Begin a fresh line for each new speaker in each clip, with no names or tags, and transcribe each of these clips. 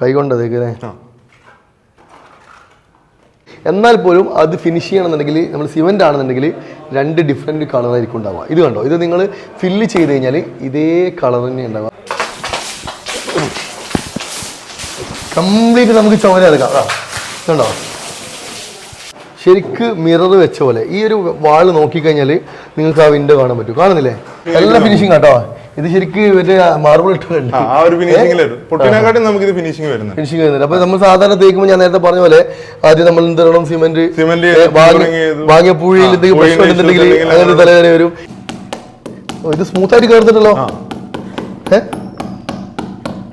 കൈ കൊണ്ടതേക്കല്ലേ
ആ.
എന്നാൽ പോലും അത് ഫിനിഷ് ചെയ്യണമെന്നുണ്ടെങ്കിൽ നമ്മൾ സിമെന്റ് ആണെന്നുണ്ടെങ്കിൽ രണ്ട് ഡിഫറെന്റ് കളറായിരിക്കും ഉണ്ടാവുക. ഇത് കണ്ടോ? ഇത് നിങ്ങൾ ഫില്ല് ചെയ്ത് കഴിഞ്ഞാൽ ഇതേ കളർ തന്നെ ഉണ്ടാവുക. കംപ്ലീറ്റ് നമുക്ക് ചുമര എടുക്കാം. കണ്ടോ? ശരിക്ക് മിറർ വെച്ച പോലെ ഈ ഒരു വാൾ നോക്കിക്കഴിഞ്ഞാൽ നിങ്ങൾക്ക് ആ വിൻഡോ കാണാൻ പറ്റും. കാണുന്നില്ലേ? എല്ലാം ഫിനിഷിങ് കേട്ടോ ഇത് ശരിക്കും മറ്റേ മാർബിൾ
ആ, ഒരു ഫിനിഷിംഗിൽ വരും. പൊട്ടിനെക്കാട്ടും നമുക്ക് ഇത് ഫിനിഷിംഗ് വരുന്നത്
ഫിനിഷിംഗ് അപ്പൊ നമ്മൾ സാധാരണ തേക്കുമ്പോൾ ഞാൻ നേരത്തെ പറഞ്ഞ പോലെ ആദ്യം നമ്മൾ എന്തെങ്കിലും സിമെന്റ്
സിമെന്റ്.
വാങ്ങിയ പൂഴിയിൽ എന്തെങ്കിലും പ്രശ്നം അങ്ങനെ തലവേദന വരും. ഇത് സ്മൂത്ത് ആയിട്ട് കയറുന്നുണ്ടല്ലോ
ആ.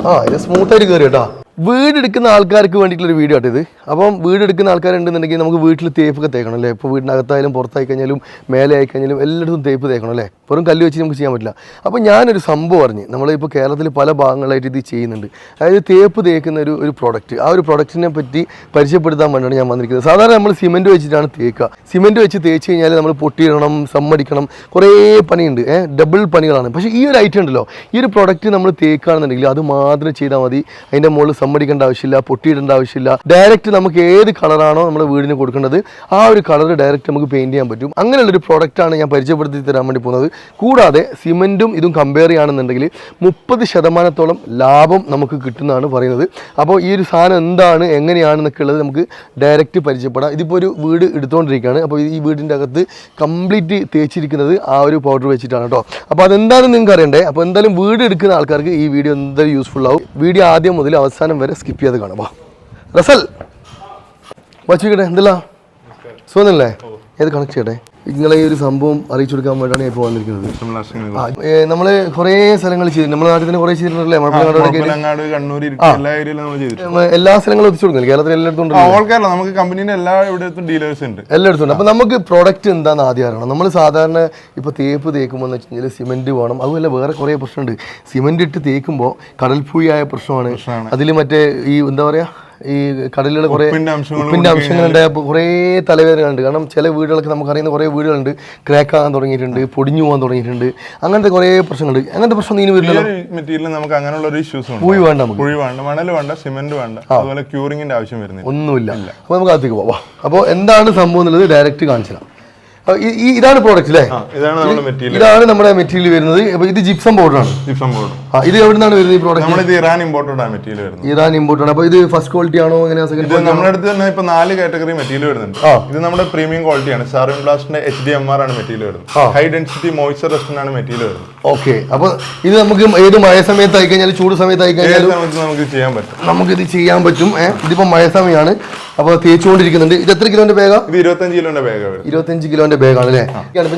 ആ ഇത് സ്മൂത്ത് ആയിട്ട് കയറി കേട്ടോ. വീട് എടുക്കുന്ന ആൾക്കാർക്ക് വേണ്ടിയിട്ടുള്ള ഒരു വീഡിയോ ആട്ടോ ഇത്. അപ്പം വീട് എടുക്കുന്ന ആൾക്കാരുണ്ടെന്നുണ്ടെങ്കിൽ നമുക്ക് വീട്ടിൽ തേപ്പൊക്കെ തേക്കണം അല്ലേ? ഇപ്പോൾ വീടിനകത്തായാലും പുറത്തായി കഴിഞ്ഞാലും മേലെ ആയി കഴിഞ്ഞാലും എല്ലായിടത്തും തേപ്പ് തേക്കണം അല്ലേ? വെറും കല്ല് വെച്ച് നമുക്ക് ചെയ്യാൻ പറ്റില്ല. അപ്പോൾ ഞാനൊരു സംഭവം അറിഞ്ഞ്. നമ്മളിപ്പോൾ കേരളത്തിൽ പല ഭാഗങ്ങളായിട്ട് ഇത് ചെയ്യുന്നുണ്ട്. അതായത് തേപ്പ് തേക്കുന്ന ഒരു ഒരു പ്രോഡക്റ്റ് ആ ഒരു പ്രോഡക്റ്റിനെ പറ്റി പരിചയപ്പെടുത്താൻ വേണ്ടിയാണ് ഞാൻ വന്നിരിക്കുന്നത്. സാധാരണ നമ്മൾ സിമെന്റ് വെച്ചിട്ടാണ് തേക്കുക. സിമെന്റ് വെച്ച് തേച്ച് കഴിഞ്ഞാൽ നമ്മൾ പൊട്ടിയിടണം സമ്മടിക്കണം കുറേ പണിയുണ്ട്. ഏഹ് ഡബിൾ പണികളാണ്. പക്ഷേ ഈ ഒരു ഐറ്റം ഉണ്ടല്ലോ. ഈ ഒരു പ്രോഡക്റ്റ് നമ്മൾ തേക്കുകയാണെന്നുണ്ടെങ്കിൽ അത് മാത്രം ചെയ്താൽ മതി. അതിന്റെ മുകളിൽ സമ്മടിക്കേണ്ട ആവശ്യമില്ല പൊട്ടിയിടേണ്ട ആവശ്യമില്ല. ഡയറക്റ്റ് നമുക്ക് ഏത് കളറാണോ നമ്മുടെ വീടിന് കൊടുക്കേണ്ടത് ആ ഒരു കളർ ഡയറക്റ്റ് നമുക്ക് പെയിന്റ് ചെയ്യാൻ പറ്റും. അങ്ങനെയുള്ളൊരു പ്രോഡക്റ്റാണ് ഞാൻ പരിചയപ്പെടുത്തി തരാൻ വേണ്ടി പോകുന്നത്. കൂടാതെ സിമെന്റും ഇതും കമ്പയർ ചെയ്യുകയാണെന്നുണ്ടെങ്കിൽ മുപ്പത് ശതമാനത്തോളം ലാഭം നമുക്ക് കിട്ടുന്നതാണ് പറയുന്നത്. അപ്പോൾ ഈ ഒരു സാധനം എന്താണ് എങ്ങനെയാണെന്നൊക്കെ ഉള്ളത് നമുക്ക് ഡയറക്റ്റ് പരിചയപ്പെടാം. ഇതിപ്പോൾ ഒരു വീട് എടുത്തുകൊണ്ടിരിക്കുകയാണ് അപ്പോൾ ഈ വീടിന്റെ അകത്ത് കംപ്ലീറ്റ് തേച്ചിരിക്കുന്നത് ആ ഒരു പൗഡർ വെച്ചിട്ടാണ് കേട്ടോ. അപ്പോൾ അതെന്താണെന്ന് നിങ്ങൾക്ക് അറിയണ്ടേ? അപ്പോൾ എന്തായാലും വീട് എടുക്കുന്ന ആൾക്കാർക്ക് ഈ വീഡിയോ എന്തായാലും യൂസ്ഫുൾ ആവും. വീഡിയോ ആദ്യം മുതൽ അവസാനം വരെ സ്കിപ്പ് ചെയ്ത് കാണാം വാ റസൽ വച്ചിക്കട്ടെ എന്തല്ല? സുഖമല്ലേ ഏത് കണക്ട് ചെയ്യട്ടെ? നിങ്ങളെ ഈ ഒരു സംഭവം അറിയിച്ചു കൊടുക്കാൻ വേണ്ടിയാണ് ഇപ്പോൾ വന്നിരിക്കുന്നത്. നമ്മൾ നമ്മൾ കുറേ സ്ഥലങ്ങൾ ചെയ്തു. നമ്മുടെ നാട്ടിൽ തന്നെ കുറേ ചെയ്തിട്ടുണ്ടല്ലേ? മലപ്പുറം
കണ്ണൂർ എല്ലാ
സ്ഥലങ്ങളും എത്തിച്ചു കൊടുക്കുന്നില്ല? കേരളത്തിൽ എല്ലായിടത്തും
നമുക്ക് കമ്പനിയുടെ എല്ലാ ഇവിടത്തും ഡീലേഴ്സ് ഉണ്ട്.
എല്ലായിടത്തും ഉണ്ട്. അപ്പോൾ നമുക്ക് പ്രോഡക്റ്റ് എന്താണെന്ന് ആദ്യം അറിയണം. നമ്മൾ സാധാരണ ഇപ്പൊ തേപ്പ് തേക്കുമ്പോൾ എന്ന് വെച്ച് കഴിഞ്ഞാൽ സിമെന്റ് വേണം. അതുപോലെ വേറെ കുറേ പ്രശ്നമുണ്ട്. സിമെന്റ് ഇട്ട് തേക്കുമ്പോൾ കടൽപ്പൂയായ പ്രശ്നമാണ്. അതിൽ മറ്റേ ഈ എന്താ പറയുക ഈ കടലിലുള്ള കുറേ
പിന്നെ
ഉപ്പിന്റെ അംശങ്ങളുണ്ട്. അപ്പോൾ കുറേ തലവേദനകളുണ്ട്. കാരണം ചില വീടുകളൊക്കെ നമുക്കറിയുന്ന കുറേ വീടുകളുണ്ട്. ക്രാക്ക് ആകാൻ തുടങ്ങിയിട്ടുണ്ട് പൊടിഞ്ഞു പോകാൻ തുടങ്ങിയിട്ടുണ്ട്. അങ്ങനത്തെ കുറേ പ്രശ്നങ്ങളുണ്ട്. അങ്ങനത്തെ പ്രശ്നം ഇനി
ഒരു മെറ്റീരിയൽ നമുക്ക് അങ്ങനെയുള്ള ഒരു ഇഷ്യൂസ്
പൂയി വേണ്ട നമുക്ക്.
കുഴി വേണ്ട മണൽ വേണ്ട സിമെന്റ് വേണ്ട. അതുപോലെ ക്യൂറിങ്ങിന്റെ ആവശ്യം വരുന്നില്ല.
ഒന്നുമില്ല. അപ്പോൾ നമുക്ക് അകത്തേക്ക് പോവാം. അപ്പോൾ എന്താണ് സംഭവം എന്നുള്ളത് ഡയറക്റ്റ് കാണിച്ചു ഈ- ഇതാണ് പ്രോഡക്റ്റ് അല്ലേ
ഇതാണ് നമ്മുടെ മെറ്റീരിയൽ
ഇതാണ് നമ്മുടെ മെറ്റീരിയൽ വരുന്നത്. ഇത് ജിപ്സം പൗഡറാണ്
ജിപ്സം ബോർഡ്
ഇത് എവിടെ നിന്നാണ് വരുന്നത് ഈ പ്രോഡക്റ്റ്
ഇറാൻ ഇമ്പോർട്ടഡ് ആ മെറ്റീരിയൽ വരുന്നത്.
ഇറാൻ ആണ്. അപ്പോൾ ഇത് ഫസ്റ്റ് ക്വാളിറ്റി ആണോ? എങ്ങനെയാ സെക്കൻഡ്
ഇത് നമ്മുടെ അടുത്ത് തന്നെ ഇപ്പൊ നാല് കാറ്റഗറി മെറ്റീരിയൽ വരുന്നുണ്ട്. ഇത് നമ്മുടെ പ്രീമിയം ക്വാളിറ്റിയാണ് സാറിൻ ബ്ലാസ്റ്റിന്റെ എച്ച് ഡി എം ആർ ആണ് മെറ്റീരിയൽ വരുന്നത്. ഹൈ ഡെൻസിറ്റി മോയ്സ്ചർ റെസ്റ്റൻ ആണ് മെറ്റീരിയൽ വരുന്നത്.
ഓക്കെ അപ്പോൾ ഇത് നമുക്ക് ഏത് മഴ സമയത്ത് ആയിക്കഴിഞ്ഞാൽ ചൂട് സമയത്ത് ആയിക്കഴിഞ്ഞാൽ
നമുക്ക്
ചെയ്യാൻ
പറ്റും. നമുക്ക് ഇത് ചെയ്യാൻ പറ്റും.
ഇതിപ്പോ ഇതിപ്പോൾ മഴ സമയമാണ് അപ്പോൾ തേച്ചുകൊണ്ടിരിക്കുന്നുണ്ട്. ഇത് എത്ര കിലോന്റെ ബാഗാ
ഇത് ഇരുപത്തഞ്ച് കിലോന്റെ ബാഗ് വരുന്നത്
ഇരുപത്തഞ്ച് കിലോന്റെ ബാഗാണ് അല്ലേ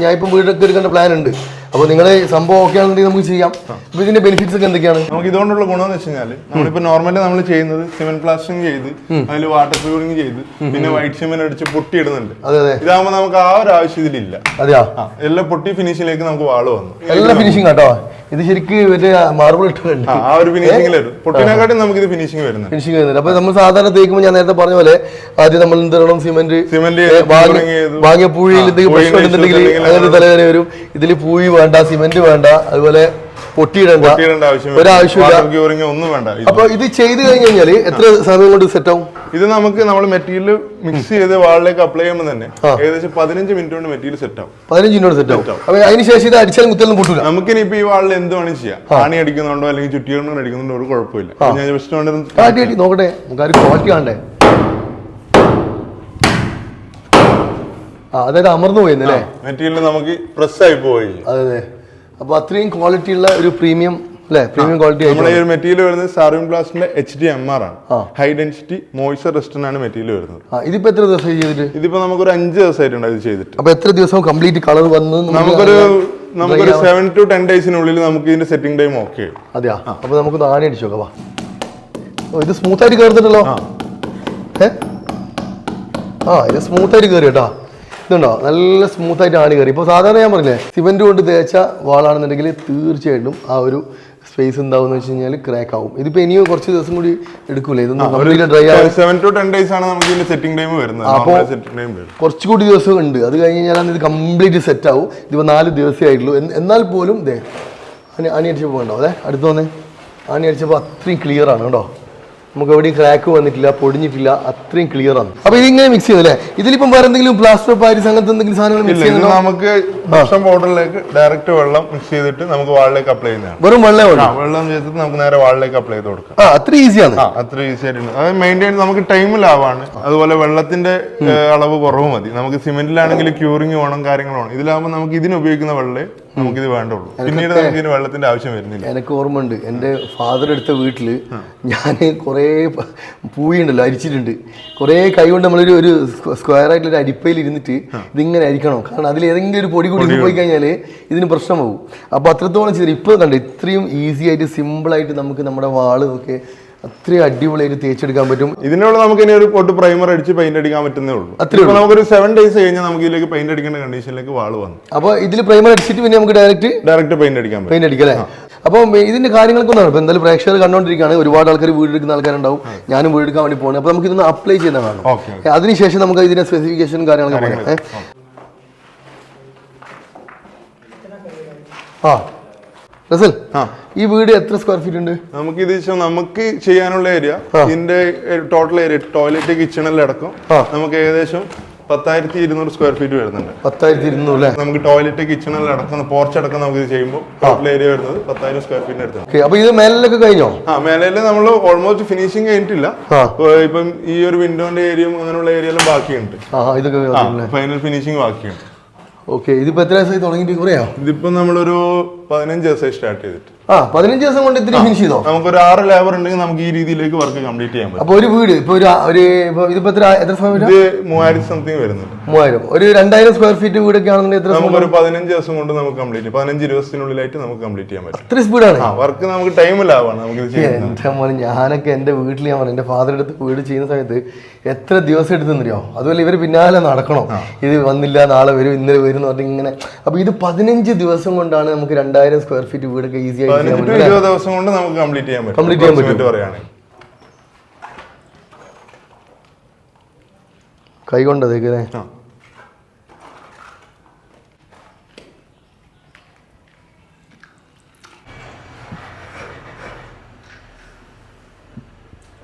ഞാൻ ഇപ്പം വീടൊക്കെ എടുക്കേണ്ട പ്ലാൻ ഉണ്ട്. അപ്പോൾ നിങ്ങളെ സംഭവം ഓക്കെ ആണെന്നുണ്ടെങ്കിൽ നമുക്ക് ചെയ്യാം. അപ്പോൾ ഇതിന്റെ ബെനിഫിറ്റ്സ് ഒക്കെ എന്തൊക്കെയാണ്?
നമുക്ക് ഇതുകൊണ്ടുള്ള ഗുണം എന്ന് വെച്ച് കഴിഞ്ഞാൽ നമ്മളിപ്പോ നോർമലി നമ്മൾ ചെയ്യുന്നത് സിമെന്റ് പ്ലാസ്റ്റിംഗ് ചെയ്ത് അതിൽ വാട്ടർ ക്യൂറിംഗ് ചെയ്ത് പിന്നെ വൈറ്റ് സിമെന്റ് അടിച്ച് പൊട്ടി ഇടുന്നുണ്ട്
അതെ അതെ.
ഇതാകുമ്പോൾ നമുക്ക് ആ ഒരു ആവശ്യം ഇതിലില്ല
അതെയാ
എല്ലാം പൊട്ടി ഫിനിഷിംഗിലേക്ക് നമുക്ക് വാൾ വന്നു.
എല്ലാം ഫിനിഷിംഗ് കേട്ടോ ഇത് ശരിക്ക് മറ്റേ മാർബിൾ ഇട്ടുണ്ട്
ആ ഒരു ഫിനിഷിംഗിൽ വരും പൊട്ടിനെക്കാട്ടും നമുക്ക് ഇത് ഫിനിഷിംഗ് വരുന്നത്
ഫിനിഷിംഗ് വരുന്നുണ്ട്. അപ്പോൾ നമ്മൾ സാധാരണ തേക്കുമ്പോൾ ഞാൻ നേരത്തെ പറഞ്ഞ പോലെ ആദ്യം നമ്മൾ എന്തെങ്കിലും സിമെന്റ്
സിമെന്റ്
വാങ്ങിയ പൂഴിയിൽ എന്തെങ്കിലും
പൂഴിയിൽ
പ്രശ്നം ഉണ്ടെന്നുണ്ടെങ്കിൽ
issues
അങ്ങനെ തലവേദന വരും. ഇതിൽ പൂഴി വേണ്ട സിമെന്റ് വേണ്ട അതുപോലെ പൊട്ടിയിടണ്ട ഒരാവശ്യമില്ല.
ഒന്നും വേണ്ട.
അപ്പൊ ഇത് ചെയ്ത് കഴിഞ്ഞ് കഴിഞ്ഞാൽ എത്ര സമയം കൊണ്ട് സെറ്റ് ആവും
ഇത് നമുക്ക് നമ്മൾ മെറ്റീരിയൽ മിക്സ് ചെയ്ത് വാളിലേക്ക് അപ്ലൈ ചെയ്യുമ്പോൾ തന്നെ ഏകദേശം പതിനഞ്ച് മിനിറ്റ് കൊണ്ട് മെറ്റീരിയൽ സെറ്റ് ആവും
പതിനഞ്ച് മിനിറ്റ് സെറ്റ് ആവും. അപ്പൊ അതിന് ശേഷം ഇത് അടിച്ചാലും കുത്തലും കൂട്ടില്ല
നമുക്കിനി ഇപ്പൊ ഈ വാളിൽ എന്ത് വേണം ചെയ്യാം. ആണി അടിക്കുന്നുണ്ടോ അല്ലെങ്കിൽ ചുറ്റിയോണ്ടോ അടിക്കുന്നുണ്ടോ ഒരു കുഴപ്പമില്ല. ഞാൻ ജസ്റ്റ്
നോക്കട്ടെ. നമുക്ക് ആ ക്വാളിറ്റി കാണണ്ടേ? അതായത് അമർന്നു പോയി
മെറ്റീരിയൽ നമുക്ക് പ്രസ് ആയി പോയി.
അതെ അതെ. അപ്പൊ അത്രയും ക്വാളിറ്റി ഉള്ള ഒരു പ്രീമിയം അല്ലേ? പ്രീമിയം ക്വാളിറ്റി
നമ്മുടെ ഈ ഒരു മെറ്റീരിയൽ വരുന്നത് സാറിൻ പ്ലാസ്റ്റിന്റെ എച്ച് ഡി എം ആർ ആണ്. ഹൈ ഡെൻസിറ്റി മോയ്സ്ചർ റെസ്റ്റൻ ആണ് മെറ്റീരിയൽ വരുന്നത്.
ഇതിപ്പോ എത്ര ദിവസം ചെയ്തിട്ട്?
ഇതിപ്പോ നമുക്ക് ഒരു അഞ്ച് ദിവസമായിട്ടുണ്ട് ഇത് ചെയ്തിട്ട്.
അപ്പൊ എത്ര ദിവസം കംപ്ലീറ്റ് കളർ വന്ന്
നമുക്കൊരു നമുക്കൊരു സെവൻ ടു ടെൻ ഡേയ്സിനുള്ളിൽ നമുക്ക് ഇതിന്റെ സെറ്റിംഗ് ടൈം ഓക്കെ
അതെയാ? അപ്പൊ നമുക്ക് ആണി അടിച്ചു നോക്കാം ഇത് സ്മൂത്ത് ആയിട്ട് കയറുന്നുണ്ടല്ലോ ഏ? ആ ഇത് സ്മൂത്ത് ആയിട്ട് കയറി കേട്ടോ. ഇതുണ്ടോ? നല്ല സ്മൂത്ത് ആയിട്ട് ആണി കയറി. ഇപ്പോൾ സാധാരണ ഞാൻ പറഞ്ഞില്ലേ സിമെന്റ് കൊണ്ട് തേച്ച വാളാണെന്നുണ്ടെങ്കിൽ തീർച്ചയായിട്ടും ആ ഒരു സ്പേസ് എന്താവും വെച്ച് കഴിഞ്ഞാൽ ക്രാക്ക് ആവും. ഇതിപ്പോ ഇനിയും കുറച്ച് ദിവസം കൂടി എടുക്കൂലേ? ഇതൊന്നും ഡ്രൈ ആവും
സെവൻ ടു ടെൻ ഡേയ്സ് ആണ് നമുക്ക് ഇതിന്റെ സെറ്റിംഗ് ടൈം വരുന്നത്. വരും.
കുറച്ചുകൂടി ദിവസം ഉണ്ട്. അത് കഴിഞ്ഞ് കഴിഞ്ഞാൽ ഇത് കംപ്ലീറ്റ് സെറ്റ് ആവും. ഇതിപ്പോ നാല് ദിവസമേ ആയിട്ടുള്ളൂ. എന്നാൽ പോലും ദേ അണി അണി അടിച്ചപ്പോൾ അതെ അടുത്ത് വന്നേ. അണി അടിച്ചപ്പോൾ അത്രയും ക്ലിയർ ആണ് കേട്ടോ. നമുക്ക് എവിടെയും ക്രാക്ക് വന്നിട്ടില്ല പൊടിഞ്ഞിട്ടില്ല അത്രയും ക്ലിയർ ആണ്. അപ്പൊ ഇതിങ്ങനെ മിക്സ് ചെയ്യുന്നല്ലേ ഇതിലിപ്പം വേറെ എന്തെങ്കിലും പ്ലാസ്റ്റർ പാരിസ് അങ്ങനത്തെ എന്തെങ്കിലും സാധനങ്ങൾ മിക്സ് ചെയ്യുന്നുണ്ടോ?
നമുക്ക് ഭക്ഷണം പൗഡറിലേക്ക് ഡയറക്റ്റ് വെള്ളം മിക്സ് ചെയ്തിട്ട് നമുക്ക് വാളിലേക്ക് അപ്ലൈ ചെയ്യുന്നതാണ്.
വെറും
വെള്ളം വെള്ളം ചെയ്തിട്ട് നമുക്ക് നേരെ വാളിലേക്ക് അപ്ലൈ ചെയ്ത് കൊടുക്കാം.
അത്ര ഈസിയാണ്
അത്ര ഈസി ആയിട്ടുണ്ട്. അത് മെയിന്റെയിൻ നമുക്ക് ടൈം ലാവാണ്. അതുപോലെ വെള്ളത്തിന്റെ അളവ് കുറവ് മതി. നമുക്ക് സിമെന്റിലാണെങ്കിൽ ക്യൂറിങ് വേണം കാര്യങ്ങൾ വേണം. ഇതിലാകുമ്പോൾ നമുക്ക് ഇതിന് ഉപയോഗിക്കുന്ന വെള്ളമേ നമുക്കിത് വേണ്ടുള്ളൂ. പിന്നീട് നമുക്ക് ഇതിന് വെള്ളത്തിന്റെ ആവശ്യം വരുന്നില്ല.
എനിക്ക് ഓർമ്മ ഉണ്ട് എന്റെ ഫാദർ എടുത്ത വീട്ടിൽ ഞാൻ കുറേ പൂയുണ്ടല്ലോ അരിച്ചിട്ടുണ്ട്. കുറേ കൈ കൊണ്ട് നമ്മളൊരു ഒരു സ്ക്വയർ ആയിട്ടുള്ള ഒരു അരിപ്പയിൽ ഇരുന്നിട്ട് ഇതിങ്ങനെ അരിക്കണം. കാരണം അതിൽ ഏതെങ്കിലും ഒരു പൊടി കൂടി പോയി കഴിഞ്ഞാൽ ഇതിന് പ്രശ്നമാവും. അപ്പോൾ അത്രത്തോളം ചെയ്തിട്ട് ഇപ്പോൾ കണ്ടു ഇത്രയും ഈസി ആയിട്ട് സിമ്പിളായിട്ട് നമുക്ക് നമ്മുടെ വാളൊക്കെ ഒക്കെ അത്രയും അടിപൊളിയായിട്ട് തേച്ചെടുക്കാൻ പറ്റും.
ഇതിനുള്ള നമുക്ക് ഇനി ഒരു പൊട്ട് പ്രൈമർ അടിച്ച് പെയിന്റ് അടിക്കാൻ പറ്റുന്നേ ഉള്ളൂ.
അത്രേ
ഇപ്പൊ നമുക്കൊരു സെവൻ ഡേയ്സ് കഴിഞ്ഞാൽ നമുക്ക് ഇതിലേക്ക് പെയിന്റ് അടിക്കേണ്ട കണ്ടീഷനിലേക്ക് വാൾ വന്നു.
അപ്പോൾ ഇതിൽ പ്രൈമർ അടിച്ചിട്ട് പിന്നെ നമുക്ക് ഡയറക്റ്റ്
ഡയറക്റ്റ് പെയിന്റ് അടിക്കാൻ
പെയിന്റ് അടിക്കല്ലേ അപ്പം ഇതിന്റെ കാര്യങ്ങളൊക്കെ ഒന്നാണ് ഇപ്പൊ എന്തായാലും പ്രേക്ഷകർ കണ്ടോണ്ടിരിക്കുകയാണ്. ഒരുപാട് ആൾക്കാർ വീടെടുക്കുന്ന ആൾക്കാരുണ്ടാവും. ഞാനും വീടെടുക്കാൻ വേണ്ടി പോകുന്നത് അപ്പൊ നമുക്ക് ഇതൊന്ന് അപ്ലൈ ചെയ്യുന്ന കാണാം അതിനുശേഷം നമുക്ക് ഇതിന്റെ സ്പെസിഫിക്കേഷൻ കാര്യങ്ങളൊക്കെ പറയാം? ആ. റസൽ
ആ.
ഈ വീട് എത്ര സ്ക്വയർ ഫീറ്റ് ഉണ്ട്?
നമുക്ക് ഇത് നമുക്ക് ചെയ്യാനുള്ള ഏരിയ ഇതിന്റെ ടോട്ടൽ ഏരിയ ടോയ്ലറ്റ് കിച്ചൺ എല്ലാം അടക്കം നമുക്ക് ഏകദേശം പത്തായിരത്തി ഇരുന്നൂറ് സ്ക്വയർ ഫീറ്റ് വരുന്നുണ്ട്.
പത്തായിരത്തി ഇരുന്നൂറ്
നമുക്ക് ടോയ്ലറ്റ് കിച്ചൺ എല്ലാം അടക്കം പോർച്ച് അടക്കം നമുക്ക് ഇത് ചെയ്യുമ്പോൾ ടോട്ടൽ ഏരിയ വരുന്നത് പത്തായിരം സ്ക്വയർ ഫീറ്റ് അടുത്താണ്.
ഓക്കെ അപ്പൊ ഇത് മേലിലൊക്കെ കഴിഞ്ഞോ?
ആ മേലെ നമ്മൾ ഓൾമോസ്റ്റ് ഫിനിഷിംഗ് കഴിഞ്ഞിട്ടില്ല. ഇപ്പം ഈ ഒരു വിൻഡോന്റെ ഏരിയയും അങ്ങനെയുള്ള ഏരിയ എല്ലാം ബാക്കിയുണ്ട്. ഫൈനൽ ഫിനിഷിംഗ് ബാക്കിയുണ്ട്.
ഓക്കെ ഇതിപ്പോ എത്ര ദിവസമായി തുടങ്ങിയിട്ട് കുറയോ?
ഇതിപ്പോ നമ്മളൊരു പതിനഞ്ച് ദിവസമായി സ്റ്റാർട്ട് ചെയ്തിട്ട്.
ആ പതിനഞ്ച് ദിവസം കൊണ്ട് ഇത്തിരി ഫിനിഷ് ചെയ്തോ?
നമുക്ക് ഒരു ആറ് ലേബർ ഉണ്ടെങ്കിൽ നമുക്ക് ഈ രീതിയിലേക്ക് വർക്ക് കംപ്ലീറ്റ് ചെയ്യാൻ പറ്റും.
അപ്പൊ ഒരു വീട് ഇപ്പൊ ഒരു ഒരു ഇതിപ്പോ എത്ര എത്ര സ്ക്വയർ
ഇത് മൂവായിരത്തി സംതിങ് വരുന്നുണ്ട്.
മൂവായിരം. ഒരു രണ്ടായിരം സ്ക്വയർ ഫീറ്റ് വീടൊക്കെ ആണെന്നുണ്ടെങ്കിൽ എത്ര
നമുക്കൊരു പതിനഞ്ച് ദിവസം കൊണ്ട് നമുക്ക് കംപ്ലീറ്റ് പതിനഞ്ച് ദിവസത്തിനുള്ളിലായിട്ട് നമുക്ക് കംപ്ലീറ്റ് ചെയ്യാൻ പറ്റും.
ഇത്ര സ്പീഡാണ്
ആ വർക്ക് നമുക്ക് ടൈം ലാഭമാണ് നമുക്ക്
എന്റെ മോനെ ഞാനൊക്കെ എന്റെ വീട്ടിൽ ഞാൻ പറഞ്ഞു എന്റെ ഫാദർ അടുത്ത് വീട് ചെയ്യുന്ന സമയത്ത് എത്ര ദിവസം എടുത്തെന്നറിയോ? അതുപോലെ ഇവർ പിന്നാലെ നടക്കണം. ഇത് വന്നില്ല നാളെ വരും ഇന്നലെ വരും എന്ന് പറഞ്ഞ് ഇങ്ങനെ. അപ്പൊ ഇത് പതിനഞ്ച് ദിവസം കൊണ്ടാണ് നമുക്ക് രണ്ടായിരം സ്ക്വയർ ഫീറ്റ് വീടൊക്കെ ഈസി ആയിട്ട്
ഇരുപത് ദിവസം കൊണ്ട് നമുക്ക് കംപ്ലീറ്റ് ചെയ്യാൻ പറ്റും.
Complete ചെയ്യാൻ
പറ്റും. പറയുകയാണെങ്കിൽ
കൈ
കൊണ്ടത്.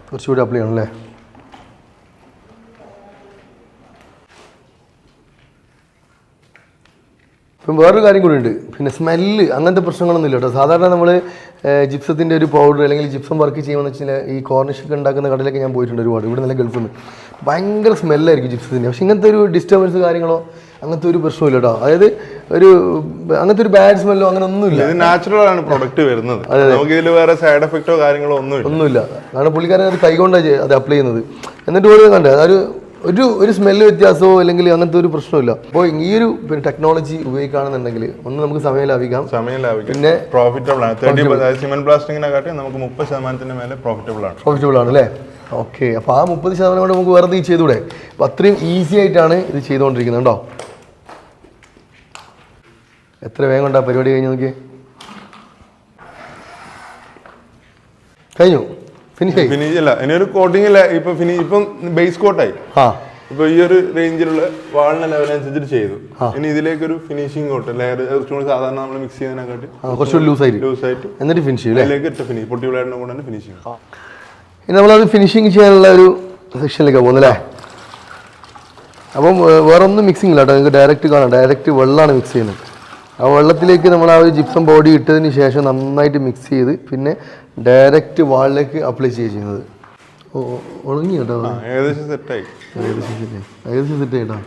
കുറച്ചുകൂടി അപ്ലൈ ചെയ്യണം ഇപ്പം വേറൊരു കാര്യം കൂടി ഉണ്ട്. പിന്നെ സ്മെല്ല് അങ്ങനത്തെ പ്രശ്നങ്ങളൊന്നും ഇല്ല കേട്ടോ. സാധാരണ നമ്മൾ ജിപ്സത്തിന്റെ ഒരു പൗഡർ അല്ലെങ്കിൽ ജിപ്സം വർക്ക് ചെയ്യുമെന്ന് വെച്ചാൽ ഈ കോർണിഷ് ഒക്കെ ഉണ്ടാക്കുന്ന കടയിലൊക്കെ ഞാൻ പോയിട്ടുണ്ട് ഒരുപാട്. ഇവിടെ നല്ല ഗൾഫിൽ നിന്ന് ഭയങ്കര സ്മെല്ലായിരിക്കും ജിപ്സത്തിന്റെ പക്ഷേ ഇങ്ങനത്തെ ഒരു ഡിസ്റ്റർബൻസ് കാര്യങ്ങളോ അങ്ങനത്തെ ഒരു പ്രശ്നമില്ല കേട്ടോ. അതായത് ഒരു അങ്ങനത്തെ ഒരു ബാഡ് സ്മെല്ലോ അങ്ങനെ ഒന്നുമില്ല.
ഇത് നാച്ചുറൽ ആണ് പ്രൊഡക്റ്റ് വരുന്നത്. നമുക്ക് ഇതിൽ വേറെ സൈഡ് എഫക്റ്റോ കാര്യങ്ങളോ ഒന്നുമില്ല.
ഒന്നുമില്ല. കാരണം പുള്ളിക്കാരൻ അത് കൈകൊണ്ടാണ് അത് അപ്ലൈ ചെയ്യുന്നത്. എന്നിട്ട് പോലും കണ്ടത് അതൊരു ഒരു ഒരു സ്മെല്ല് വ്യത്യാസമോ അല്ലെങ്കിൽ അങ്ങനത്തെ ഒരു പ്രശ്നമില്ല. അപ്പോൾ ഈ ഒരു ടെക്നോളജി ഉപയോഗിക്കുകയാണെന്നുണ്ടെങ്കിൽ ഒന്ന് നമുക്ക് സമയം ലാഭിക്കാം.
സമയം ലാഭിക്കും.
പിന്നെ
പ്രോഫിറ്റബിൾ ആണ്. തേർട്ടി സിമെന്റ് പ്ലാസ്റ്റിങ്ങിനെക്കാട്ടി നമുക്ക് മുപ്പത് ശതമാനത്തിന്റെ മേലെ പ്രോഫിറ്റബിൾ ആണ്.
പ്രോഫിറ്റബിൾ ആണ് അല്ലേ? ഓക്കെ അപ്പോൾ ആ മുപ്പത് ശതമാനം കൂടെ നമുക്ക് വേറെ എന്തെങ്കിലും ചെയ്തുകൂടെ? അപ്പോൾ അത്രയും ഈസി ആയിട്ടാണ് ഇത് ചെയ്തുകൊണ്ടിരിക്കുന്നത് കേട്ടോ. എത്ര വേഗം കൊണ്ടാ പരിപാടി കഴിഞ്ഞ് നോക്കിയേ? കഴിഞ്ഞു. ഫിനിഷ്
ഫിനിഷ് അല്ല ഇനി ഒരു കോട്ടിംഗ് ഇപ്പൊ ഫിനി ഇപ്പം ബേസ് കോട്ടായി ഇപ്പൊ ഈ ഒരു റേഞ്ചിലുള്ള വാളിന് ലെവൽ അനുസരിച്ചിട്ട് ചെയ്തു. ഇനി ഇതിലേക്ക് ഒരു ഫിനിഷിംഗ് കോട്ട് ലെയർ കുറച്ചും സാധാരണ നമ്മൾ മിക്സ് ചെയ്യുന്നതിനെക്കാട്ടി
ആ ലൂസ് ആയിട്ട്.
ലൂസ് ആയിട്ട്
എന്നിട്ട് ഫിനിഷ് ചെയ്യും അല്ലേ?
അതിലേക്ക് ഇട്ട ഫിനിഷ് പൊട്ടി വിളയാടിനെ കൊണ്ട് തന്നെ ഫിനിഷിങ്
ഇനി നമ്മളത് ഫിനിഷിംഗ് ചെയ്യാനുള്ള ഒരു സെക്ഷനിലേക്ക് പോകുന്നല്ലേ? അപ്പം വേറൊന്നും മിക്സിംഗ് ഇല്ല കേട്ടോ. നിങ്ങൾക്ക് ഡയറക്റ്റ് കാണാം. ഡയറക്റ്റ് വെള്ളമാണ് മിക്സ് ചെയ്യുന്നത്. ആ വെള്ളത്തിലേക്ക് നമ്മൾ ആ ഒരു ജിപ്സം ബോഡി ഇട്ടതിന് ശേഷം നന്നായിട്ട് മിക്സ് ചെയ്ത് പിന്നെ ഡയറക്റ്റ് വാളിലേക്ക് അപ്ലൈ ചെയ്യുക ചെയ്യുന്നത്. ഉണങ്ങി കേട്ടോ?
ഏകദേശം സെറ്റായി
ഏകദേശം കേട്ടോ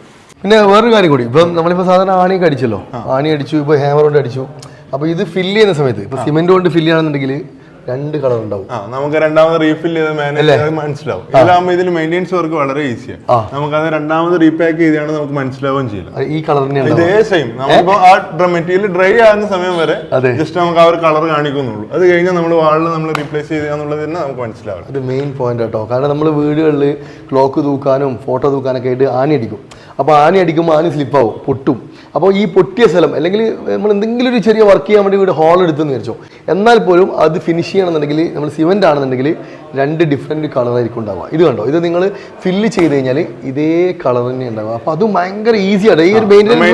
പിന്നെ വേറൊരു കാര്യം കൂടി. ഇപ്പം നമ്മളിപ്പോൾ സാധാരണ ആണിയൊക്കെ അടിച്ചല്ലോ. ആണി അടിച്ചു ഇപ്പോൾ ഹാമർ കൊണ്ട് അടിച്ചു. അപ്പോൾ ഇത് ഫില്ല് ചെയ്യുന്ന സമയത്ത് ഇപ്പോൾ സിമെന്റ് കൊണ്ട് ഫില്ല് ചെയ്യുകയാണെന്നുണ്ടെങ്കിൽ രണ്ട് കളർ ഉണ്ടാവും.
ആ നമുക്ക് രണ്ടാമത് റീഫിൽ ചെയ്ത് മാനേജ് മനസ്സിലാവും. ഇതിലാകുമ്പോൾ ഇതിൽ മെയിന്റെയിൻസ് വർക്ക് വളരെ ഈസിയാണ്
നമുക്ക്
അത് രണ്ടാമത് റീപാക്ക് ചെയ്താണ് നമുക്ക് മനസ്സിലാവുകയും ചെയ്യില്ല
ഈ കളർ
ഇതേ സെയിം നമ്മളിപ്പോ ആ മെറ്റീരിയൽ ഡ്രൈ ആകുന്ന സമയം വരെ ജസ്റ്റ് നമുക്ക് ആ ഒരു കളർ കാണിക്കുന്നുള്ളൂ. അത് കഴിഞ്ഞാൽ നമ്മൾ വാളിൽ നമ്മൾ റീപ്ലേസ് ചെയ്യുക എന്നുള്ളത് തന്നെ നമുക്ക് മനസ്സിലാവും
അത് മെയിൻ പോയിന്റ് കേട്ടോ കാരണം നമ്മൾ വീടുകളിൽ ക്ലോക്ക് തൂക്കാനും ഫോട്ടോ തൂക്കാനൊക്കെ ആയിട്ട് ആണി അടിക്കും. അപ്പോൾ ആണി അടിക്കുമ്പോൾ ആണി സ്ലിപ്പാവും പൊട്ടും. അപ്പോൾ ഈ പൊട്ടിയ സ്ഥലം അല്ലെങ്കിൽ നമ്മൾ എന്തെങ്കിലും ഒരു ചെറിയ വർക്ക് ചെയ്യാൻ വേണ്ടി വീട് ഹോൾ എടുത്തെന്ന് വിചാരിച്ചോ എന്നാൽ പോലും അത് ഫിനിഷ് ചെയ്യണമെന്നുണ്ടെങ്കിൽ നമ്മൾ സിമെന്റ് ആണെന്നുണ്ടെങ്കിൽ രണ്ട് ഡിഫറെന്റ് കളറായിരിക്കും ഉണ്ടാവുക. ഇത് കണ്ടോ? ഇത് നിങ്ങൾ ഫില്ല് ചെയ്ത് കഴിഞ്ഞാൽ ഇതേ കളർ തന്നെ ഉണ്ടാവുക. അപ്പോൾ അത് ഭയങ്കര ഈസിയാണ് ഈ ഒരു
മെയിന്റെനൻസ്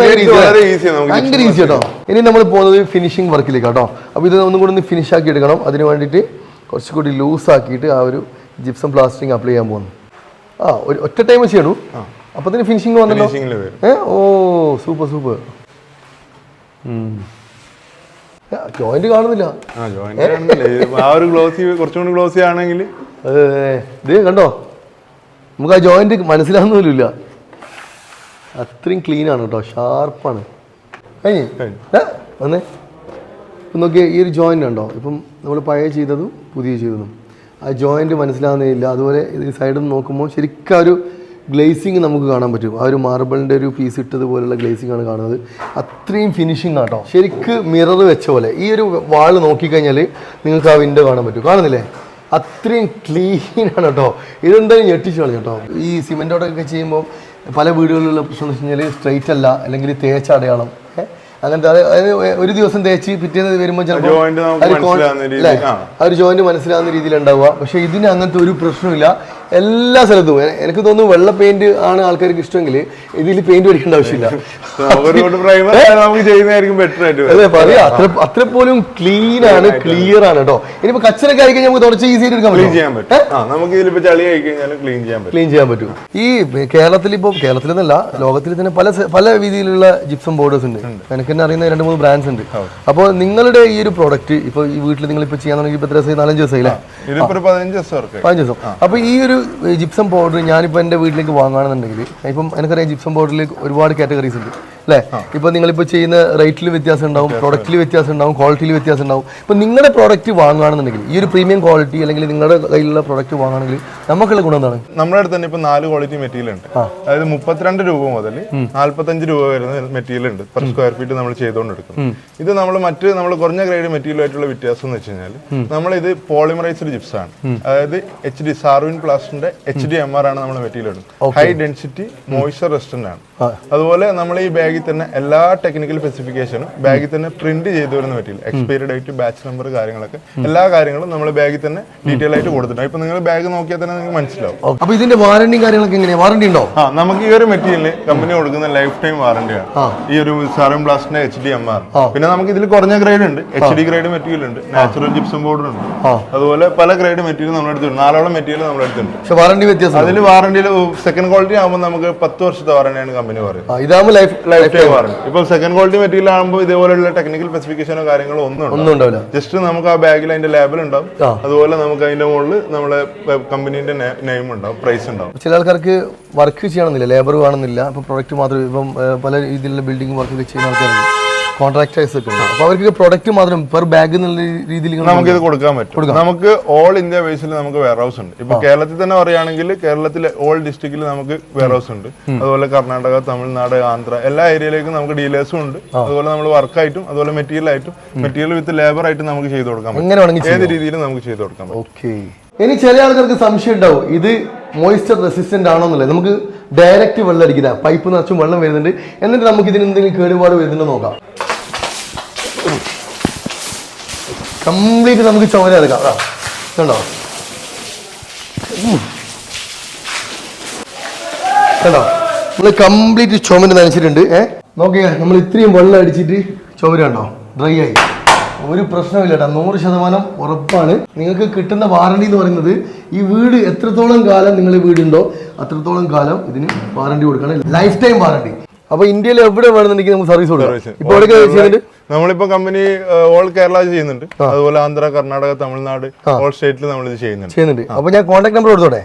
ഭയങ്കര ഈസി കേട്ടോ ഇനി നമ്മൾ പോകുന്നത് ഫിനിഷിംഗ് വർക്കിലേക്ക് കേട്ടോ. അപ്പോൾ ഇത് ഒന്നും കൂടി ഒന്ന് ഫിനിഷ് ആക്കി എടുക്കണം. അതിന് വേണ്ടിയിട്ട് കുറച്ചുകൂടി ലൂസ് ആക്കിയിട്ട് ആ ഒരു ജിപ്സം പ്ലാസ്റ്ററിങ് അപ്ലൈ ചെയ്യാൻ പോകുന്നു. ആ ഒരു ഒറ്റ ടൈം ചെയ്യണു. അപ്പൊ തന്നെ ഫിനിഷിംഗ് വന്നല്ലോ ഓ സൂപ്പർ സൂപ്പർ ജോയിന്റ് കാണുന്നില്ല.
ആ ഒരു ഗ്ലോസി കുറച്ചുകൂടി ഗ്ലോസി ആണെങ്കിൽ.
ഇത് കണ്ടോ? നമുക്ക് ആ ജോയിന്റ് മനസ്സിലാവുന്നില്ല അത്രയും ക്ലീൻ ആണ് കേട്ടോ ഷാർപ്പാണ് കഴിഞ്ഞ്? വന്നേ. ഇപ്പം നോക്കിയാൽ ഈ ഒരു ജോയിന്റ് ഉണ്ടോ? ഇപ്പം നമ്മൾ പഴയ ചെയ്തതും പുതിയ ചെയ്തതും. ആ ജോയിന്റ് മനസ്സിലാകുന്നില്ല അതുപോലെ ഈ സൈഡിൽ നിന്ന് നോക്കുമ്പോൾ ശരിക്കും ഒരു ഗ്ലേസിങ് നമുക്ക് കാണാൻ പറ്റും. ആ ഒരു മാർബിളിന്റെ ഒരു പീസ് ഇട്ടതുപോലുള്ള ഗ്ലേസിംഗ് ആണ് കാണുന്നത്. അത്രയും ഫിനിഷിംഗ് ആട്ടോ. ശരിക്ക് മിറർ വെച്ച പോലെ. ഈ ഒരു വാൾ നോക്കിക്കഴിഞ്ഞാൽ നിങ്ങൾക്ക് ആ വിൻഡോ കാണാൻ പറ്റും. കാണുന്നില്ലേ? അത്രയും ക്ലീൻ ആണ് കേട്ടോ. ഇതെന്തായാലും ഞെട്ടിച്ചു കളഞ്ഞു കേട്ടോ. ഈ സിമെന്റോടൊക്കെ ചെയ്യുമ്പോൾ പല വീടുകളിലുള്ള പ്രശ്നം എന്ന് വെച്ച് കഴിഞ്ഞാൽ സ്ട്രൈറ്റ് അല്ല അല്ലെങ്കിൽ തേച്ച അടയാളം. അങ്ങനത്തെ അത് അതായത് ഒരു ദിവസം തേച്ച് പിറ്റേന്ന് വരുമ്പോൾ ചിലപ്പോൾ
ആ
ഒരു ജോയിന്റ് മനസ്സിലാവുന്ന രീതിയിൽ ഉണ്ടാവുക പക്ഷേ ഇതിന് അങ്ങനത്തെ ഒരു പ്രശ്നമില്ല. എല്ലാ സ്ഥലത്തും. എനിക്ക് തോന്നുന്നു വെള്ള പെയിന്റ് ആണ് ആൾക്കാർക്ക് ഇഷ്ടമെങ്കിൽ ഇതിൽ പെയിന്റ് അടിക്കേണ്ട ആവശ്യമില്ല. അതെ പറയാ അത്ര അത്ര പോലും ക്ലീൻ ആണ് ക്ലിയർ ആണ് കേട്ടോ. ഇനിയിപ്പോ കച്ചറൊക്കെ ആയി കഴിഞ്ഞാൽ നമുക്ക് തുടച്ച് ഈസി ആയിട്ട്
ക്ലീൻ ചെയ്യാൻ പറ്റും. നമുക്ക് ഇതിലിപ്പോ ചളി ആയി കഴിഞ്ഞാലും ക്ലീൻ ചെയ്യാൻ പറ്റും.
ക്ലീൻ ചെയ്യാൻ പറ്റും. ഈ കേരളത്തിൽ ഇപ്പോൾ കേരളത്തിൽ നിന്നല്ല ലോകത്തിൽ തന്നെ പല പല രീതിയിലുള്ള ജിപ്സം ബോർഡേഴ്സ് ഉണ്ട്. എനിക്ക് തന്നെ അറിയുന്ന രണ്ട് മൂന്ന് ബ്രാൻഡ്സ് ഉണ്ട്. അപ്പോൾ നിങ്ങളുടെ ഈ ഒരു പ്രോഡക്റ്റ് ഇപ്പോൾ ഈ വീട്ടിൽ നിങ്ങൾ ഇപ്പോൾ ചെയ്യാൻ തുടങ്ങി ഇപ്പോൾ എത്ര ദിവസമായി? നാലഞ്ച് ദിവസമായി
പതിനഞ്ച് ദിവസം വർക്ക്
പതിനഞ്ച് ദിവസം. അപ്പോൾ ഈ ഒരു ജിപ്സം പൗഡർ ഞാനിപ്പോൾ എന്റെ വീട്ടിലേക്ക് വാങ്ങുകയാണെന്നുണ്ടെങ്കിൽ ഇപ്പം എനിക്കറിയാം ജിപ്സം പൗഡറിൽ ഒരുപാട് കാറ്റഗറീസ് ഉണ്ട്. അല്ലേ? ഇപ്പൊ നിങ്ങൾ ഇപ്പൊ ചെയ്യുന്ന റേറ്റിൽ വ്യത്യാസം. ഉണ്ടാവും പ്രോഡക്റ്റിൽ വ്യത്യാസം ഉണ്ടാവും ക്വാളിറ്റിയിൽ വ്യത്യാസം ഉണ്ടാവും ഇപ്പൊ നിങ്ങളുടെ പ്രോഡക്റ്റ് വാങ്ങുകയാണെന്നുണ്ടെങ്കിൽ ഈ ഒരു പ്രീമിയം ക്വാളിറ്റി അല്ലെങ്കിൽ നിങ്ങളുടെ കയ്യിലുള്ള പ്രോഡക്റ്റ് വാങ്ങുകയാണെങ്കിൽ നമുക്കുള്ള ഗുണം എന്താണ്?
നമ്മുടെ അടുത്ത് തന്നെ ഇപ്പൊ നാല് ക്വാളിറ്റി മെറ്റീരിയൽ ഉണ്ട്. അതായത് മുപ്പത്തിരണ്ട് രൂപ മുതൽ നാല്പത്തഞ്ച് രൂപ വരുന്ന മെറ്റീരിയൽ ഉണ്ട് പെർ സ്ക്വയർ ഫീറ്റ് നമ്മൾ ചെയ്തുകൊണ്ടെടുക്കും ഇത് നമ്മൾ മറ്റ് നമ്മൾ കുറഞ്ഞ ഗ്രേഡ് മെറ്റീരിയൽ ആയിട്ടുള്ള വ്യത്യാസം എന്ന് വെച്ച് കഴിഞ്ഞാൽ നമ്മൾ ഇത് പോളിമറൈസ്ഡ് ജിപ്സ് ആണ്. അതായത് എച്ച് ഡി സാർവിൻ പ്ലാസ്റ്റിന്റെ എച്ച് ഡി എം ആർ ആണ് നമ്മൾ material high density moisture resistant ആണ്. അതുപോലെ നമ്മൾ ഈ ബാഗിൽ തന്നെ എല്ലാ ടെക്നിക്കൽ സ്പെസിഫിക്കേഷനും ബാഗിൽ തന്നെ പ്രിന്റ് ചെയ്തു വരുന്ന പറ്റില്ല എക്സ്പയറി ഡേറ്റ് ബാച്ച് നമ്പർ കാര്യങ്ങളൊക്കെ എല്ലാ കാര്യങ്ങളും നമ്മൾ ബാഗിൽ തന്നെ ഡീറ്റെയിൽ ആയിട്ട് കൊടുത്തിട്ടുണ്ട്. ഇപ്പൊ നിങ്ങൾ ബാഗ് നോക്കിയാൽ തന്നെ നിങ്ങൾക്ക് മനസ്സിലാവും.
അപ്പൊ ഇതിന്റെ വാറണ്ടി കാര്യങ്ങളൊക്കെ എങ്ങനെയാണ് വാറണ്ടി ഉണ്ടോ?
ആ നമുക്ക് ഈ ഒരു മെറ്റീരിയൽ കമ്പനി കൊടുക്കുന്ന ലൈഫ് ടൈം വാറണ്ടിയാണ് ഈ ഒരു സാറം ബ്ലാസ്റ്റിന്റെ എച്ച് ഡി എം ആർ പിന്നെ നമുക്ക് ഇതിൽ കുറഞ്ഞ ഗ്രേഡ് ഉണ്ട്. എച്ച് ഡി ഗ്രേഡ് മെറ്റീരിയൽ ഉണ്ട്. നാച്ചുറൽ ജിപ്സം ബോർഡ് ഉണ്ട്. അതുപോലെ പല ഗ്രേഡ് മെറ്റീരിയൽ നമ്മൾ അടുത്തുണ്ട് നാലോളം മെറ്റീരിയൽ നമ്മൾ അടുത്തുണ്ട്
വാറണ്ടി വ്യത്യാസം
അതിൽ വാറണ്ടിയിൽ സെക്കൻഡ് ക്വാളിറ്റി ആകുമ്പോൾ നമുക്ക് പത്ത് വർഷത്തെ വാറണ്ടിയാണ് കമ്പനി പറയുന്നത്.
ഇതാകുമ്പോൾ ലൈഫ്
ഇപ്പൊ സെക്കൻഡ് ക്വാളിറ്റി മെറ്റീരിയൽ ആകുമ്പോൾ ഇതേപോലെയുള്ള ടെക്നിക്കൽ സ്പെസിഫിക്കേഷനോ കാര്യങ്ങളോ ഒന്നും
ഒന്നും ഉണ്ടാവില്ല
ജസ്റ്റ് നമുക്ക് ആ ബാഗിൽ അതിന്റെ ലേബൽ ഉണ്ടാവും. അതുപോലെ നമുക്ക് അതിന്റെ മുകളിൽ നമ്മുടെ കമ്പനീന്റെ നെയിം ഉണ്ടാവും പ്രൈസ് ഉണ്ടാവും.
ചില ആൾക്കാർക്ക് വർക്ക് ചെയ്യണമെന്നില്ല ലേബർ വേണമെന്നില്ല. ഇപ്പൊ പ്രൊഡക്റ്റ് മാത്രം ഇപ്പം പല രീതിയിലുള്ള ബിൽഡിംഗ് വർക്ക് ചെയ്യുന്ന ആൾക്കാരുണ്ട്. കോൺട്രാക്ടേഴ്സ് ഒക്കെ ഉണ്ട്. അപ്പോൾ അവർക്ക് പ്രൊഡക്റ്റ് മാത്രം പെർ ബാഗ് എന്നുള്ള രീതിയിൽ
നമുക്ക് ഇത് കൊടുക്കാൻ പറ്റും. നമുക്ക് ഓൾ ഇന്ത്യ ബേസിൽ നമുക്ക് വെയർ ഹൗസ് ഉണ്ട്. ഇപ്പൊ കേരളത്തിൽ തന്നെ പറയുകയാണെങ്കിൽ കേരളത്തിലെ ഓൾ ഡിസ്ട്രിക്റ്റിൽ നമുക്ക് വെയർ ഹൗസ് ഉണ്ട് അതുപോലെ കർണാടക തമിഴ്നാട് ആന്ധ്ര എല്ലാ ഏരിയയിലേക്കും നമുക്ക് ഡീലേഴ്സും ഉണ്ട്. അതുപോലെ നമ്മൾ വർക്കായിട്ടും അതുപോലെ മെറ്റീരിയൽ ആയിട്ടും മെറ്റീരിയൽ വിത്ത് ലേബർ ആയിട്ടും നമുക്ക് ചെയ്ത് കൊടുക്കാൻ പറ്റും.
എങ്ങനെ വേണമെങ്കിൽ
ഏത് രീതിയിലും നമുക്ക് ചെയ്ത് കൊടുക്കാൻ പറ്റും.
ഓക്കെ. ഇനി ചില ആൾക്കാർക്ക് സംശയം ഉണ്ടാവും ഇത് മോയ്സ്ചർ റെസിസ്റ്റന്റ് ആണോ എന്നുള്ളത് നമുക്ക് ഡയറക്റ്റ് വെള്ളം അടിക്കില്ല. പൈപ്പ് നിറച്ചും വെള്ളം വരുന്നുണ്ട്. എന്നിട്ട് നമുക്ക് ഇതിന് എന്തെങ്കിലും കേടുപാട് വരുന്നുണ്ടോ നോക്കാം. കംപ്ലീറ്റ് നമുക്ക് ചുമര എടുക്കാം. കണ്ടോ. കണ്ടോ നമ്മൾ കംപ്ലീറ്റ് ചുമര് നനച്ചിട്ടുണ്ട്. ഏഹ് നോക്കിയാ നമ്മൾ ഇത്രയും വെള്ളം അടിച്ചിട്ട് ചുമര കണ്ടോ? ഡ്രൈ ആയി. ഒരു പ്രശ്നമില്ല കേട്ടോ നൂറ് ശതമാനം ഉറപ്പാണ്. നിങ്ങൾക്ക് കിട്ടുന്ന വാറണ്ടി എന്ന് പറയുന്നത് ഈ വീട് എത്രത്തോളം കാലം നിങ്ങളുടെ വീടുണ്ടോ അത്രത്തോളം കാലം ഇതിന് വാറണ്ടി കൊടുക്കണം. ലൈഫ് ടൈം വാറണ്ടി അപ്പൊ ഇന്ത്യയിൽ എവിടെ വേണമെന്നുണ്ടെങ്കിൽ നമുക്ക് സർവീസ് കൊടുക്കാം. ഇപ്പൊ എവിടെയൊക്കെ ചെയ്യുന്നുണ്ട്?
നമ്മളിപ്പോ കമ്പനി ഓൾ കേരള ചെയ്യുന്നുണ്ട്. അതുപോലെ ആന്ധ്ര കർണാടക തമിഴ്നാട് ഓൾ സ്റ്റേറ്റിൽ നമ്മൾ ഇത് ചെയ്യുന്നുണ്ട്.
ചെയ്യുന്നുണ്ട്. അപ്പൊ ഞാൻ കോൺടാക്ട് നമ്പർ കൊടുത്തോട്ടെ?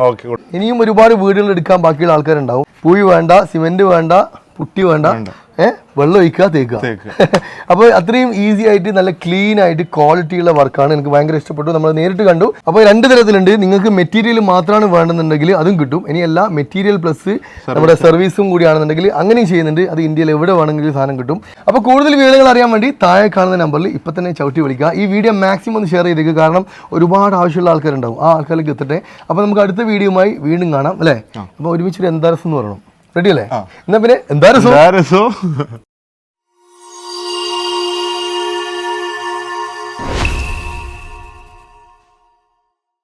ഇനിയും ഒരുപാട് വീടുകൾ എടുക്കാൻ ബാക്കിയുള്ള ആൾക്കാരുണ്ടാവും. പൂയി വേണ്ട സിമെന്റ് വേണ്ട പുട്ടി വേണ്ട. ഏഹ് വെള്ളം ഒഴിക്കുക തേക്കുക.
അപ്പൊ
അപ്പോൾ അത്രയും ഈസി ആയിട്ട് നല്ല ക്ലീൻ ആയിട്ട് ക്വാളിറ്റിയുള്ള വർക്കാണ് എനിക്ക് ഭയങ്കര ഇഷ്ടപ്പെട്ടു. നമ്മൾ നേരിട്ട് കണ്ടു. അപ്പോൾ രണ്ട് തരത്തിലുണ്ട്. നിങ്ങൾക്ക് മെറ്റീരിയൽ മാത്രമാണ് വേണ്ടെന്നുണ്ടെങ്കിൽ അതും കിട്ടും. ഇനി എല്ലാ മെറ്റീരിയൽ പ്ലസ് നമ്മുടെ സർവീസും കൂടിയാണെന്നുണ്ടെങ്കിൽ അങ്ങനെയും ചെയ്യുന്നുണ്ട്. അത് ഇന്ത്യയിൽ എവിടെ വേണമെങ്കിലും സാധനം കിട്ടും. അപ്പോൾ കൂടുതൽ വിവരങ്ങൾ അറിയാൻ വേണ്ടി താഴെ കാണുന്ന നമ്പറിൽ ഇപ്പം തന്നെ ചവിട്ടി വിളിക്കുക. ഈ വീഡിയോ മാക്സിമം ഒന്ന് ഷെയർ ചെയ്തേക്ക്. കാരണം ഒരുപാട് ആവശ്യമുള്ള ആൾക്കാരുണ്ടാവും. ആ ആൾക്കാരിലേക്ക് എത്തട്ടെ. അപ്പോൾ നമുക്ക് അടുത്ത വീഡിയോയുമായി വീണ്ടും കാണാം. അല്ലേ? അപ്പോൾ ഒരുമിച്ചൊരു എന്താ രസം എന്ന് പറയണം. റെഡി അല്ലേ? എന്നാ പിന്നെ എന്താ രസം?
രസം?